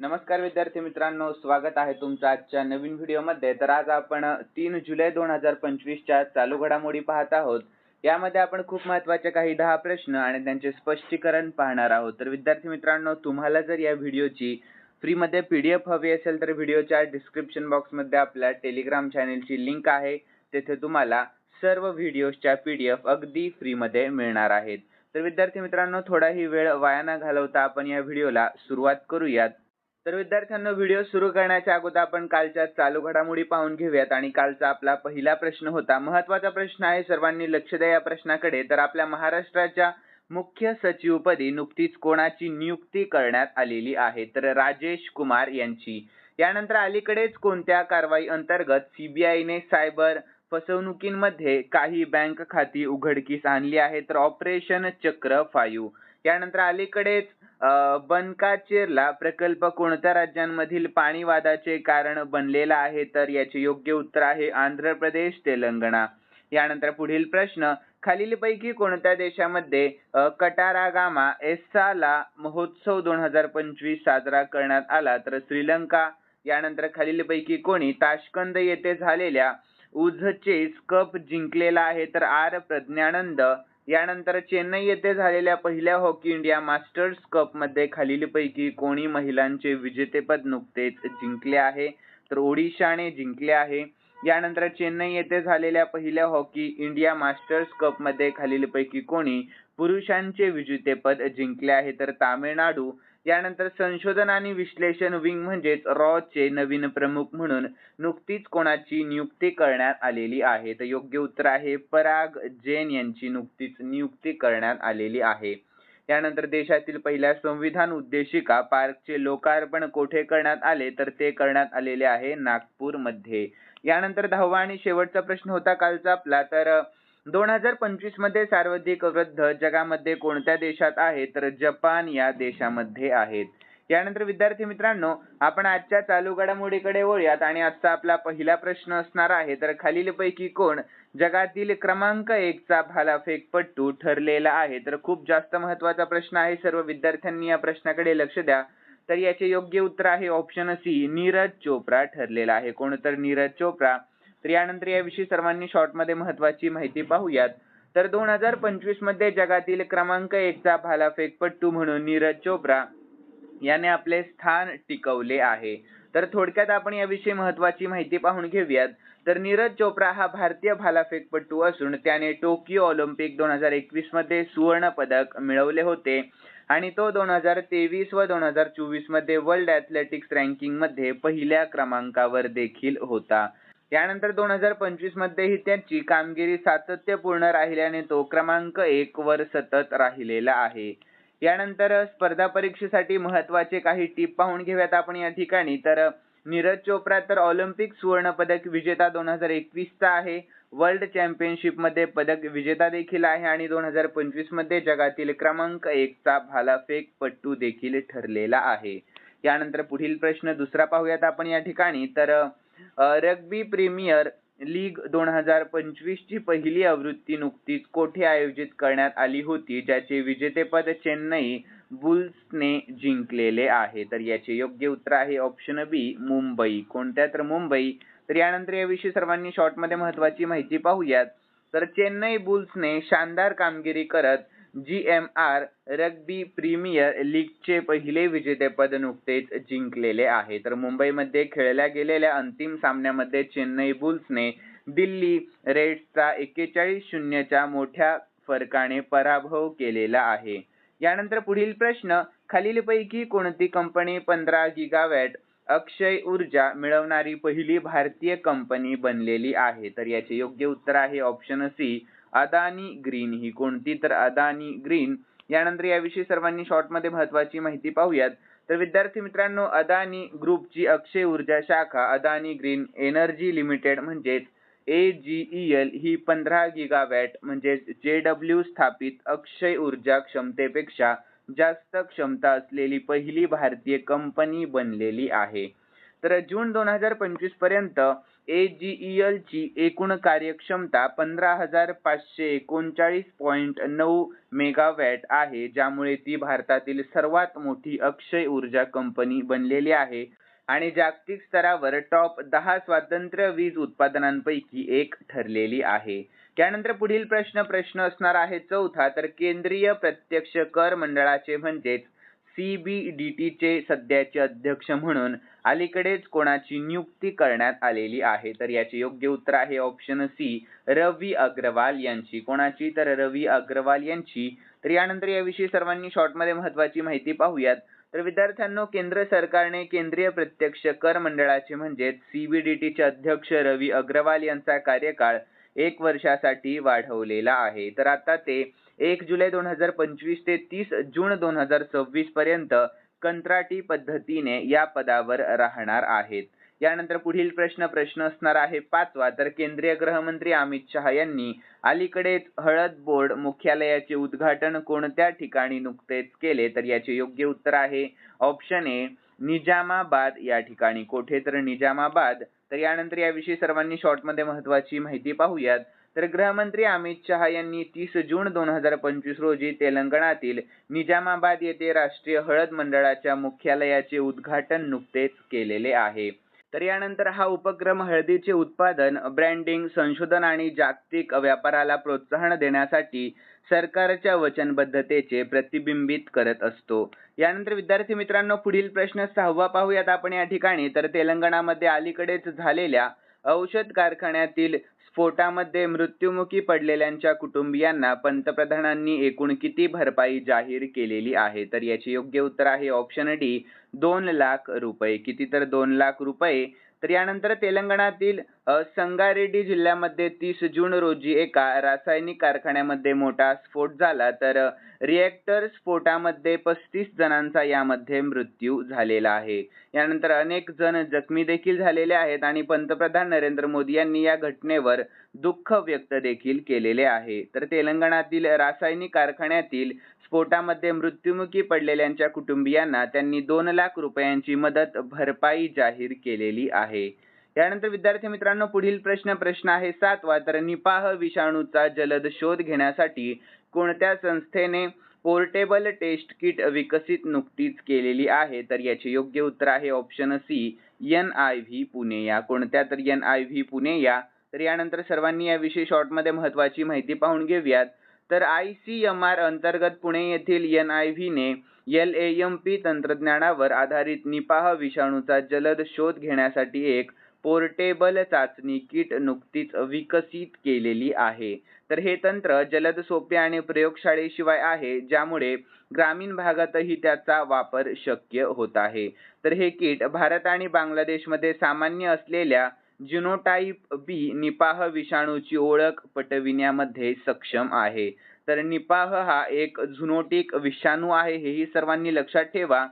नमस्कार विद्यार्थी मित्रांनो स्वागत आहे तुमचं आजच्या नवीन व्हिडिओमध्ये. तर आज आपण तीन जुलै दोन हजार पंचवीसच्या चालू घडामोडी पाहत आहोत. यामध्ये आपण खूप महत्त्वाचे काही दहा प्रश्न आणि त्यांचे स्पष्टीकरण पाहणार आहोत. तर विद्यार्थी मित्रांनो तुम्हाला जर या व्हिडिओची फ्रीमध्ये पी डी एफ हवी असेल तर व्हिडिओच्या डिस्क्रिप्शन बॉक्समध्ये आपल्या टेलिग्राम चॅनेलची लिंक आहे. तेथे तुम्हाला सर्व व्हिडिओजच्या पी डी एफ अगदी फ्रीमध्ये मिळणार आहेत. तर विद्यार्थी मित्रांनो थोडाही वेळ वाया न घालवता आपण या व्हिडिओला सुरुवात करूयात. तर विद्यार्थ्यांना व्हिडिओ सुरू करण्याच्या अगोदर आपण कालच्या चालू घडामोडी पाहून घेऊयात. आणि कालचा आपला पहिला प्रश्न होता महत्त्वाचा प्रश्न आहे सर्वांनी लक्ष द्या या प्रश्नाकडे. तर आपल्या महाराष्ट्राच्या मुख्य सचिवपदी नुकतीच कोणाची नियुक्ती करण्यात आलेली आहे? तर राजेश कुमार यांची. यानंतर अलीकडेच कोणत्या कारवाई अंतर्गत सीबीआयने सायबर फसवणुकींमध्ये काही बँक खाती उघडकीस आणली आहे? तर ऑपरेशन चक्र फायू. यानंतर अलीकडेच बनकाचेरला प्रकल्प कोणत्या राज्यांमधील पाणी वादाचे कारण बनलेला आहे? तर याचे योग्य उत्तर आहे आंध्र प्रदेश तेलंगणा. यानंतर पुढील प्रश्न खालीलपैकी कोणत्या देशामध्ये कटारागामा एस्साला महोत्सव दोन हजार पंचवीस साजरा करण्यात आला? तर श्रीलंका. यानंतर खालीलपैकी कोणी ताशकंद येथे झालेल्या उझचेस कप जिंकलेला आहे? तर आर. प्रज्ञानंद. यानंतर चेन्नई येथे झालेल्या पहिल्या हॉकी इंडिया मास्टर्स कपमध्ये खालीलपैकी कोणी महिलांचे विजेतेपद नुकतेच जिंकले आहे तर ओडिशाने जिंकले आहे. यानंतर चेन्नई येथे झालेल्या पहिल्या हॉकी इंडिया मास्टर्स कपमध्ये खालीलपैकी कोणी पुरुषांचे विजेतेपद जिंकले आहे तर तामिळनाडू यानंतर संशोधन आणि विश्लेषण विंग म्हणजेच रॉचे नवीन प्रमुख म्हणून नुकतीच कोणाची नियुक्ती करण्यात आलेली आहे? तर योग्य उत्तर आहे पराग जैन यांची नुकतीच नियुक्ती करण्यात आलेली आहे. यानंतर देशातील पहिल्या संविधान उद्देशिका पार्कचे लोकार्पण कोठे करण्यात आले? तर ते करण्यात आलेले आहे नागपूरमध्ये. यानंतर दहावा आणि शेवटचा प्रश्न होता कालचा आपला. तर दोन हजार पंचवीसमध्ये सर्वाधिक वृद्ध जगामध्ये कोणत्या देशात आहे तर जपान या देशामध्ये आहेत. यानंतर विद्यार्थी मित्रांनो आपण आजच्या चालू घडामोडीकडे वळूयात आणि आजचा आपला पहिला प्रश्न असणार आहे तर खालीलपैकी कोण जगातील क्रमांक एकचा भालाफेकपट्टू ठरलेला आहे? तर खूप जास्त महत्त्वाचा प्रश्न आहे सर्व विद्यार्थ्यांनी या प्रश्नाकडे लक्ष द्या. तर याचे योग्य उत्तर आहे ऑप्शन सी नीरज चोप्रा ठरलेला आहे. कोण तर नीरज चोप्रा? तर यानंतर याविषयी सर्वांनी शॉर्टमध्ये महत्वाची माहिती पाहूयात. तर दोन हजार पंचवीसमध्ये जगातील क्रमांक एकचा भालाफेकपट्टू म्हणून नीरज चोप्रा याने आपले स्थान टिकवले आहे. तर थोडक्यात आपण याविषयी महत्वाची माहिती पाहून घेऊयात. तर नीरज चोप्रा हा भारतीय भालाफेकपट्टू असून त्याने टोकियो ऑलिम्पिक दोन हजार एकवीसमध्ये सुवर्ण पदक मिळवले होते आणि तो दोन हजार तेवीस व दोन हजार चोवीसमध्ये वर्ल्ड ॲथलेटिक्स रँकिंगमध्ये पहिल्या क्रमांकावर देखील होता. यानंतर दोन हजार पंचवीस मध्येही त्याची कामगिरी सातत्यपूर्ण राहिल्याने तो क्रमांक एक वर सतत राहिलेला आहे. यानंतर स्पर्धा परीक्षेसाठी महत्त्वाचे काही टीप पाहून घेऊयात आपण या ठिकाणी. तर नीरज चोप्रा तर ऑलिम्पिक सुवर्ण पदक विजेता दोन हजार एकवीसचा आहे. वर्ल्ड चॅम्पियनशिपमध्ये पदक विजेता देखील आहे आणि दोन हजार पंचवीसमध्ये जगातील क्रमांक एकचा भालाफेक पट्टू देखील ठरलेला आहे. यानंतर पुढील प्रश्न दुसरा पाहूयात आपण या ठिकाणी. तर रग्बी प्रीमियर लीग दोन हजार पंचवीस ची पहिली आवृत्ती नुकतीच कोठे आयोजित करण्यात आली होती? ज्याचे विजेतेपद चेन्नई बुल्सने जिंकलेले आहे. तर याचे योग्य उत्तर आहे ऑप्शन बी मुंबई. कोणत्या तर मुंबई? तर यानंतर याविषयी सर्वांनी शॉर्टमध्ये महत्वाची माहिती पाहूयात. तर चेन्नई बुल्सने शानदार कामगिरी करत G M R rugby premier लीगचे पहिले विजेतेपद नुकतेच जिंकलेले आहे. तर मुंबईमध्ये खेळल्या गेलेल्या अंतिम सामन्यामध्ये चेन्नई बुल्सने दिल्ली रेड्सचा एक्केचाळीस शून्यच्या मोठ्या फरकाने पराभव केलेला आहे. यानंतर पुढील प्रश्न खालीलपैकी कोणती कंपनी पंधरा गिगावॅट अक्षय ऊर्जा मिळवणारी पहिली भारतीय कंपनी बनलेली आहे? तर याचे योग्य उत्तर आहे ऑप्शन सी अदानी ग्रीन ही कोणती? तर अदानी ग्रीन यानंतर याविषयी सर्वांनी शॉर्टमध्ये महत्वाची माहिती पाहूयात. तर विद्यार्थी मित्रांनो अदानी ग्रुपची अक्षय ऊर्जा शाखा अदानी ग्रीन एनर्जी लिमिटेड म्हणजेच ए जी ई एल ही पंधरा गिगावॅट म्हणजेच जे डब्ल्यू स्थापित अक्षय ऊर्जा क्षमतेपेक्षा जास्त क्षमता असलेली पहिली भारतीय कंपनी बनलेली आहे. तर जून दोन हजार पंचवीसपर्यंत AGEL ची एकूण कार्यक्षमता पंधरा हजार पाचशे एकोणचाळीस point नऊ मेगावॅट आहे ज्यामुळे ती भारतातील सर्वात मोठी अक्षय ऊर्जा कंपनी बनलेली आहे आणि जागतिक स्तरावर टॉप दहा स्वातंत्र्य वीज उत्पादनांपैकी एक ठरलेली आहे. त्यानंतर पुढील प्रश्न प्रश्न असणार आहे चौथा तर केंद्रीय प्रत्यक्ष कर मंडळाचे म्हणजेच CBDT चे सध्याचे अध्यक्ष म्हणून अलीकडेच कोणाची नियुक्ती करण्यात आलेली आहे? तर याचे योग्य उत्तर आहे ऑप्शन सी रवी अग्रवाल यांची. कोणाची? तर रवी अग्रवाल यांची. तर यानंतर याविषयी सर्वांनी शॉर्टमध्ये महत्त्वाची महत्वाची माहिती पाहूयात. तर विद्यार्थ्यांनो केंद्र सरकारने केंद्रीय प्रत्यक्ष कर मंडळाचे म्हणजेच डी टीचे अध्यक्ष रवी अग्रवाल यांचा कार्यकाळ एक वर्षासाठी वाढवलेला आहे. तर आता ते एक जुलै दोन हजार पंचवीस ते तीस जून दोन हजार सव्वीस पर्यंत कंत्राटी पद्धतीने या पदावर राहणार आहेत. यानंतर पुढील प्रश्न प्रश्न असणार आहे पाचवा. तर केंद्रीय गृहमंत्री अमित शहा यांनी अलीकडेच हळद बोर्ड मुख्यालयाचे उद्घाटन कोणत्या ठिकाणी नुकतेच केले? तर याचे योग्य उत्तर आहे ऑप्शन ए निजामाबाद. या ठिकाणी कोठे? तर निजामाबाद. तर यानंतर याविषयी सर्वांनी शॉर्टमध्ये महत्वाची माहिती पाहूयात. तर गृहमंत्री अमित शहा यांनी तीस जून दोन हजार पंचवीस रोजी तेलंगणातील निजामाबाद येथे राष्ट्रीय हळद मंडळाच्या मुख्यालयाचे उद्घाटन नुकतेच केलेले आहे. तर यानंतर हा उपक्रम हळदीचे उत्पादन ब्रँडिंग संशोधन आणि जागतिक व्यापाराला प्रोत्साहन देण्यासाठी सरकारच्या वचनबद्धतेचे प्रतिबिंबित करत असतो. यानंतर विद्यार्थी मित्रांनो पुढील प्रश्न सहावा पाहूयात आपण या ठिकाणी. तर तेलंगणामध्ये अलीकडेच झालेल्या औषध कारखान्यातील स्फोटामध्ये मृत्युमुखी पडलेल्यांच्या कुटुंबियांना पंतप्रधानांनी एकूण किती भरपाई जाहीर केलेली आहे? तर याचे योग्य उत्तर आहे ऑप्शन डी दोन लाख रुपये. किती तर दोन लाख रुपये. तर यानंतर तेलंगणातील संगारेड्डी जिल्ह्यामध्ये तीस जून रोजी एका रासायनिक कारखान्यामध्ये मोठा स्फोट झाला. तर रिएक्टर स्फोटामध्ये पस्तीस जणांचा यामध्ये मृत्यू झालेला आहे. यानंतर अनेक जण जखमी देखील झालेले आहेत आणि पंतप्रधान नरेंद्र मोदी यांनी या घटनेवर दुःख व्यक्त देखील केलेले आहे. तर तेलंगणातील रासायनिक कारखान्यातील स्फोटामध्ये मृत्युमुखी पडलेल्यांच्या कुटुंबियांना त्यांनी दोन लाख रुपयांची मदत भरपाई जाहीर केलेली आहे. यानंतर विद्यार्थी मित्रांनो पुढील प्रश्न प्रश्न आहे सातवा तर निपाह विषाणूचा जलद शोध घेण्यासाठी कोणत्या संस्थेने पोर्टेबल टेस्ट किट विकसित नुकतीच केलेली आहे? तर याचे योग्य उत्तर आहे option C N I V Pune. या कोणत्या? तर एन आय व्ही पुणे या. तर यानंतर सर्वांनी याविषयी शॉर्टमध्ये महत्वाची माहिती पाहून घेऊयात. तर आय सी एम आर अंतर्गत पुणे येथील एन आय व्हीने एल ए एम पी तंत्रज्ञानावर आधारित निपाह विषाणूचा जलद शोध घेण्यासाठी एक पोर्टेबल चाचणी किट नुकतीच विकसित केलेली आहे. तर हे तंत्र जलद सोपे आणि प्रयोगशाळेशिवाय आहे ज्यामुळे ग्रामीण भागातही त्याचा वापर शक्य होत आहे. तर हे किट भारत आणि बांगलादेशमध्ये सामान्य असलेल्या जिनोटाईप बी निपाह विषाणूची ओळख पटविण्यामध्ये सक्षम आहे. तर निपाह हा एक झुनोटिक विषाणू आहे हेही सर्वांनी लक्षात ठेवा.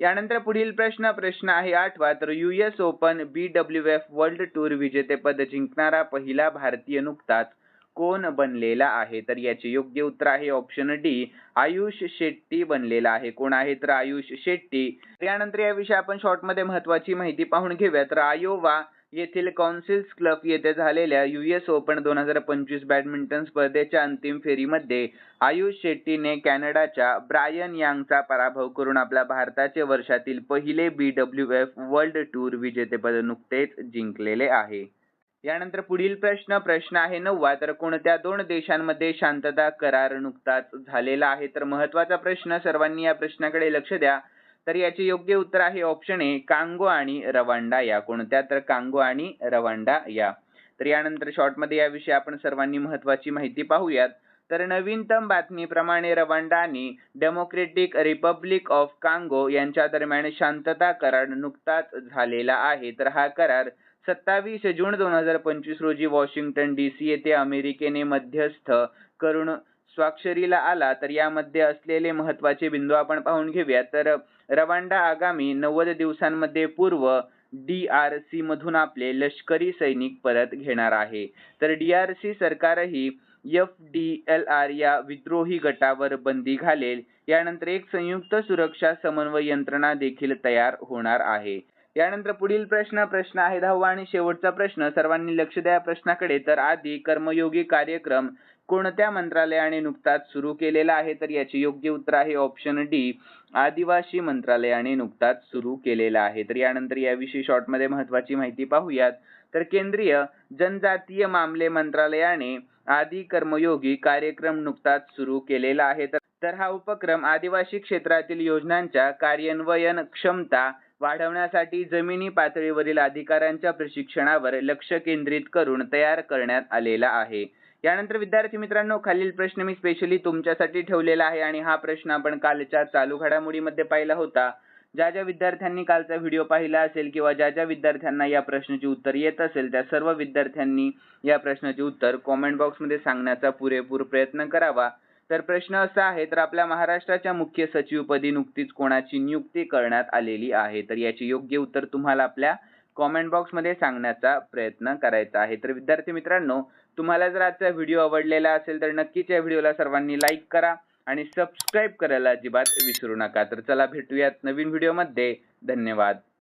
यानंतर पुढील प्रश्न प्रश्न आहे आठवा. तर US open B W F world tour विजेतेपद जिंकणारा पहिला भारतीय नुकताच कोण बनलेला आहे? तर याचे योग्य उत्तर आहे ऑप्शन डी आयुष शेट्टी बनलेला आहे. कोण आहे? तर आयुष शेट्टी. यानंतर याविषयी आपण शॉर्टमध्ये महत्वाची माहिती पाहून घेऊया. तर आयोवा येथील कॉन्सिल्स क्लब येथे झालेल्या युएस ओपन दोन हजार पंचवीस बॅडमिंटन स्पर्धेच्या अंतिम फेरीमध्ये आयुष शेट्टीने कॅनडाच्या ब्रायन यांगचा पराभव करून आपल्या भारताचे वर्षातील पहिले B W F world tour विजेतेपद नुकतेच जिंकलेले आहे. यानंतर पुढील प्रश्न प्रश्न आहे नववा. तर कोणत्या दोन देशांमध्ये शांतता करार नुकताच झालेला आहे? तर महत्त्वाचा प्रश्न सर्वांनी या प्रश्नाकडे लक्ष द्या. तर याचे योग्य उत्तर आहे ऑप्शन ए कांगो आणि रवांडा या. कोणत्या? तर कांगो आणि रवांडा या. तर यानंतर शॉर्टमध्ये याविषयी आपण सर्वांनी महत्वाची माहिती पाहूयात. तर नवीनतम बातमीप्रमाणे रवांडा आणि डेमोक्रेटिक रिपब्लिक ऑफ कांगो यांच्या दरम्यान शांतता करार नुकताच झालेला आहे. तर हा करार सत्तावीस जून दोन हजार पंचवीस रोजी वॉशिंग्टन डी सी येथे अमेरिकेने मध्यस्थ करून स्वाक्षरीला आला तर यामध्ये असलेले महत्त्वाचे बिंदू आपण पाहून घेऊया. तर रवांडा आगामी नव्वद दिवसांमध्ये पूर्व डी सी मधून आपले लष्करी सैनिक परत घेणार आहे. तर डी आर सी सरकारही एफ डी एल आर या विद्रोही गटावर बंदी घालेल. यानंतर एक संयुक्त सुरक्षा समन्वय यंत्रणा देखील तयार होणार आहे. यानंतर पुढील प्रश्न प्रश्न आहे दहावा आणि शेवटचा प्रश्न. सर्वांनी लक्ष द्या प्रश्नाकडे. तर आधी कर्मयोगी कार्यक्रम कोणत्या मंत्रालयाने नुकताच सुरू केलेला आहे? तर याचे योग्य उत्तर आहे ऑप्शन डी आदिवासी मंत्रालयाने नुकताच सुरू केलेला आहे. तर यानंतर याविषयी शॉर्टमध्ये महत्वाची माहिती पाहूयात. तर केंद्रीय जनजातीय मामले मंत्रालयाने आदी कर्मयोगी कार्यक्रम नुकताच सुरू केलेला आहे. तर हा उपक्रम आदिवासी क्षेत्रातील योजनांच्या कार्यान्वयन क्षमता वाढवण्यासाठी जमिनी पातळीवरील अधिकाऱ्यांच्या प्रशिक्षणावर लक्ष केंद्रित करून तयार करण्यात आलेला आहे. यानंतर विद्यार्थी मित्रांनो खालील प्रश्न मी स्पेशली तुमच्यासाठी ठेवलेला आहे आणि हा प्रश्न आपण कालच्या चालू घडामोडीमध्ये पाहिला होता. ज्या ज्या विद्यार्थ्यांनी कालचा व्हिडिओ पाहिला असेल किंवा ज्या ज्या विद्यार्थ्यांना या प्रश्नाचे उत्तर येत असेल त्या सर्व विद्यार्थ्यांनी या प्रश्नाचे उत्तर कॉमेंट बॉक्समध्ये सांगण्याचा पुरेपूर प्रयत्न करावा. तर प्रश्न असा आहे तर आपल्या महाराष्ट्राच्या मुख्य सचिवपदी नुकतीच कोणाची नियुक्ती करण्यात आलेली आहे? तर याचे योग्य उत्तर तुम्हाला आपल्या कॉमेंट बॉक्समध्ये सांगण्याचा प्रयत्न करायचा आहे. तर विद्यार्थी मित्रांनो तुम्हाला जर आजचा व्हिडिओ आवडलेला असेल तर नक्कीच या व्हिडिओला सर्वांनी लाईक करा आणि सबस्क्राईब करायला अजिबात विसरू नका. तर चला भेटूयात नवीन व्हिडिओमध्ये धन्यवाद.